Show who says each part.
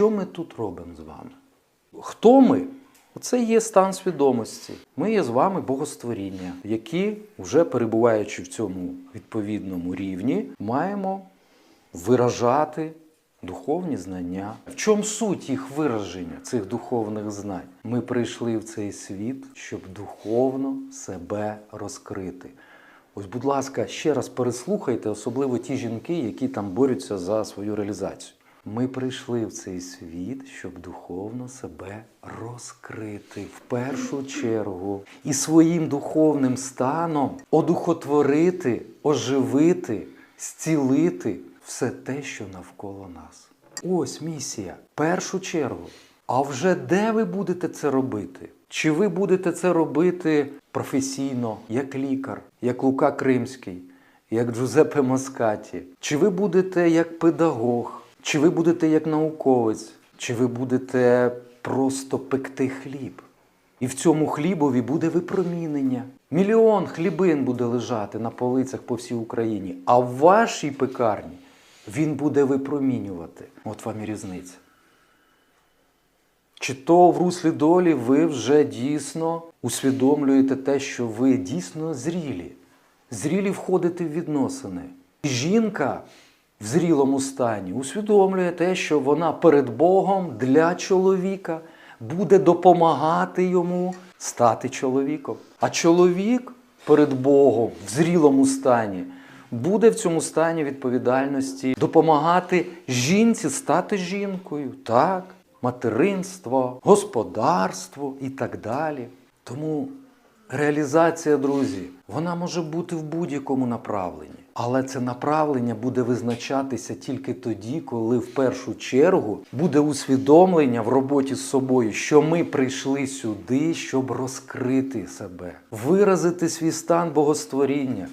Speaker 1: що ми тут робимо з вами? Хто ми? Це є стан свідомості. Ми є з вами богостворіння, які, вже перебуваючи в цьому відповідному рівні, маємо виражати духовні знання. В чому суть їх вираження, цих духовних знань? Ми прийшли в цей світ, щоб духовно себе розкрити. Ось, будь ласка, ще раз переслухайте, особливо ті жінки, які там борються за свою реалізацію. Ми прийшли в цей світ, щоб духовно себе розкрити в першу чергу і своїм духовним станом одухотворити, оживити, зцілити все те, що навколо нас. Ось місія. В першу чергу. А вже де ви будете це робити? Чи ви будете це робити професійно, як лікар, як Лука Кримський, як Джузеппе Маскаті? Чи ви будете як педагог? Чи ви будете як науковець? Чи ви будете просто пекти хліб? І в цьому хлібові буде випромінення. Мільйон хлібин буде лежати на полицях по всій Україні, а в вашій пекарні він буде випромінювати. От вам і різниця. Чи то в руслі долі ви вже дійсно усвідомлюєте те, що ви дійсно зрілі, зрілі входити в відносини. Жінка в зрілому стані усвідомлює те, що вона перед Богом для чоловіка буде допомагати йому стати чоловіком. А чоловік перед Богом в зрілому стані буде в цьому стані відповідальності допомагати жінці стати жінкою. Так, материнство, господарство і так далі. Тому реалізація, друзі, вона може бути в будь-якому направленні. Але це направлення буде визначатися тільки тоді, коли в першу чергу буде усвідомлення в роботі з собою, що ми прийшли сюди, щоб розкрити себе, виразити свій стан богостворіння,